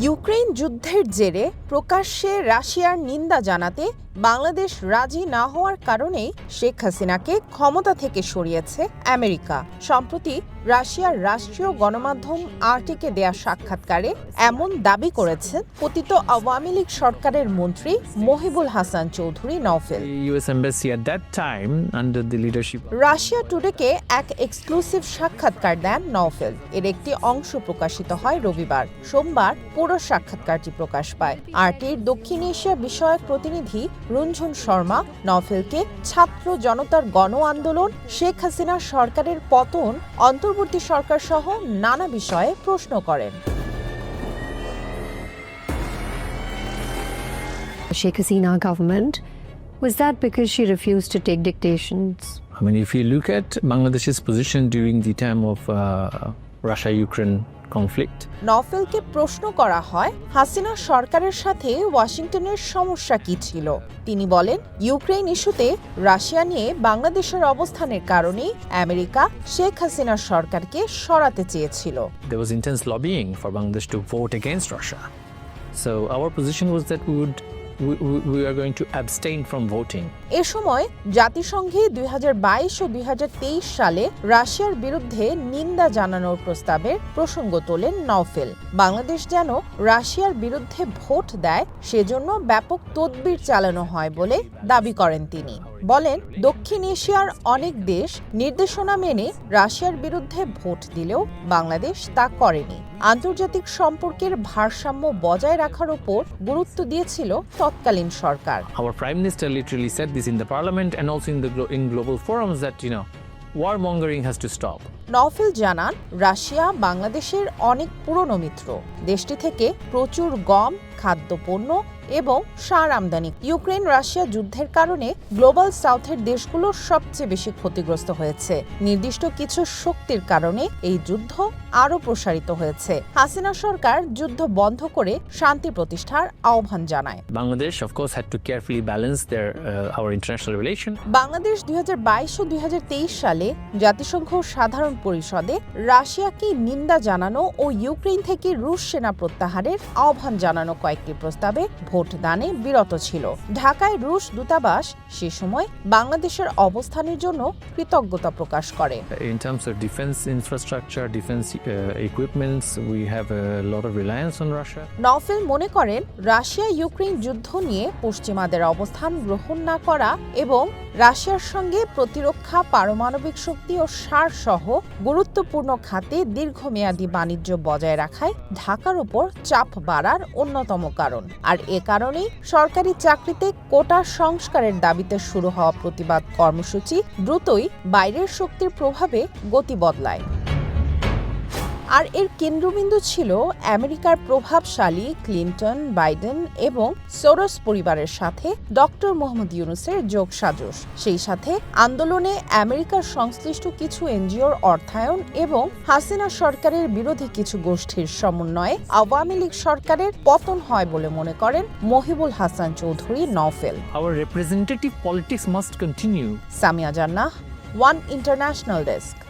you Ukraine যুদ্ধের জেরে প্রকাশ্যে রাশিয়ার নিন্দা জানাতে বাংলাদেশ রাজি না হওয়ার কারণেই শেখ হাসিনাকে ক্ষমতা থেকে সরিয়েছে আমেরিকা। সম্প্রতি রাশিয়ার রাষ্ট্রীয় গণমাধ্যম আরটিকে দেয়া সাক্ষাৎকারে এমন দাবি করেছেন পতিত আওয়ামী লীগ সরকারের মন্ত্রী মহিবুল হাসান চৌধুরী নওফেল। রাশিয়া টুডেকে এক এক্সক্লুসিভ সাক্ষাৎকার দেন নওফেল। এর একটি অংশ প্রকাশিত হয় রবিবার। সোমবার পুরো সাক্ষাৎকারটি প্রকাশ পায় আরটির দক্ষিণ এশিয়া বিষয়ক প্রতিনিধি রুঞ্ঝন শর্মা নওফেলকে ছাত্র জনতার গণ আন্দোলন শেখ হাসিনা সরকারের পতন অন্তর্বর্তী সরকার সহ নানা বিষয়ে প্রশ্ন করেন Sheikh Hasina government. Was that because she refused to take dictations? I mean, if you look at Bangladesh's position during the time of uh, Russia Ukraine conflict নফেলকে প্রশ্ন করা হয় হাসিনা সরকারের সাথে ওয়াশিংটনের সমস্যা কি ছিল? তিনি বলেন ইউক্রেন ইস্যুতে রাশিয়া নিয়ে বাংলাদেশের অবস্থানের কারণে আমেরিকা শেখ হাসিনা সরকারকে সরাতে চেয়েছিল। There was intense lobbying for Bangladesh to vote against Russia. So our position was that we we, are going to abstain from voting. এ সময় জাতিসংঘে দুই হাজার বাইশ ও দুই হাজার তেইশ সালে রাশিয়ার বিরুদ্ধে নিন্দা জানানোর প্রস্তাবের প্রসঙ্গ তোলেন নওফেল বাংলাদেশ যেন রাশিয়ার বিরুদ্ধে ভোট দেয় সেজন্য ব্যাপক তদবির চালানো হয় বলে দাবি করেন তিনি বলেন দক্ষিণ এশিয়ার অনেক দেশ নির্দেশনা মেনে রাশিয়ার বিরুদ্ধে ভোট দিলেও বাংলাদেশ তা করেনি। আন্তর্জাতিক সম্পর্কের ভারসাম্য বজায় রাখার ওপর গুরুত্ব দিয়েছিল তৎকালীন সরকার। Our Prime Minister literally said this in the Parliament and also in the in global forums that you know warmongering has to stop. Naufel জানান রাশিয়া বাংলাদেশের অনেক পুরনো মিত্র। দেশটি থেকে প্রচুর গম খাদ্যপণ্য এবং সার আমদানি। ইউক্রেন রাশিয়া যুদ্ধের কারণে গ্লোবাল সাউথের দেশগুলো সবচেয়ে বেশি ক্ষতিগ্রস্ত হয়েছে। নির্দিষ্ট কিছু শক্তির কারণে এই যুদ্ধ আরও প্রসারিত হয়েছে। হাসিনা সরকার যুদ্ধ বন্ধ করে শান্তি প্রতিষ্ঠার আহ্বান জানায়। of course, had to carefully balance their uh, our international Bangladesh দুই হাজার বাইশ ও দুই হাজার তেইশ সালে জাতিসংঘ সাধারণ পরিষদে রাশিয়াকে নিন্দা জানানো ও ইউক্রেন থেকে রুশ সেনা প্রত্যাহারের আহ্বান জানানো কয়েকটি প্রস্তাবে ভোট দানে বিরত ছিল ঢাকায় রুশ দূতাবাস সে সময় বাংলাদেশের অবস্থানের জন্য কৃতজ্ঞতা প্রকাশ করে In terms of defense infrastructure, defense uh, equipments, we have a lot of reliance on Russia. Naufel মনে করেন রাশিয়া ইউক্রেন যুদ্ধ নিয়ে পশ্চিমাদের অবস্থান গ্রহণ না করা এবং রাশিয়ার সঙ্গে প্রতিরক্ষা, পারমাণবিক শক্তি ও সার সহ গুরুত্বপূর্ণ খাতে দীর্ঘমেয়াদী বাণিজ্য বজায় রাখায় ঢাকার উপর চাপ বাড়ার অন্যতম কারণ। আর এ কারণেই সরকারি চাকরিতে কোটা সংস্কারের দাবিতে শুরু হওয়া প্রতিবাদ কর্মসূচি দ্রুতই বাইরের শক্তির প্রভাবে গতি বদলায়। আর এর কেন্দ্রবিন্দু ছিল আমেরিকার প্রভাবশালী ক্লিন্টন বাইডেন এবং সোরস পরিবারের সাথে ডক্টর মোহাম্মদ ইউনুসের যোগসাজশ। সেই সাথে আন্দোলনে আমেরিকার সংশ্লিষ্ট কিছু এনজিওর অর্থায়ন এবং হাসিনা সরকারের বিরোধী কিছু গোষ্ঠীর সমন্বয়ে আওয়ামী লীগ সরকারের পতন হয় বলে মনে করেন Mohibul Hasan Chowdhury Naufel. Our representative politics must continue. Samia Jannah one international desk.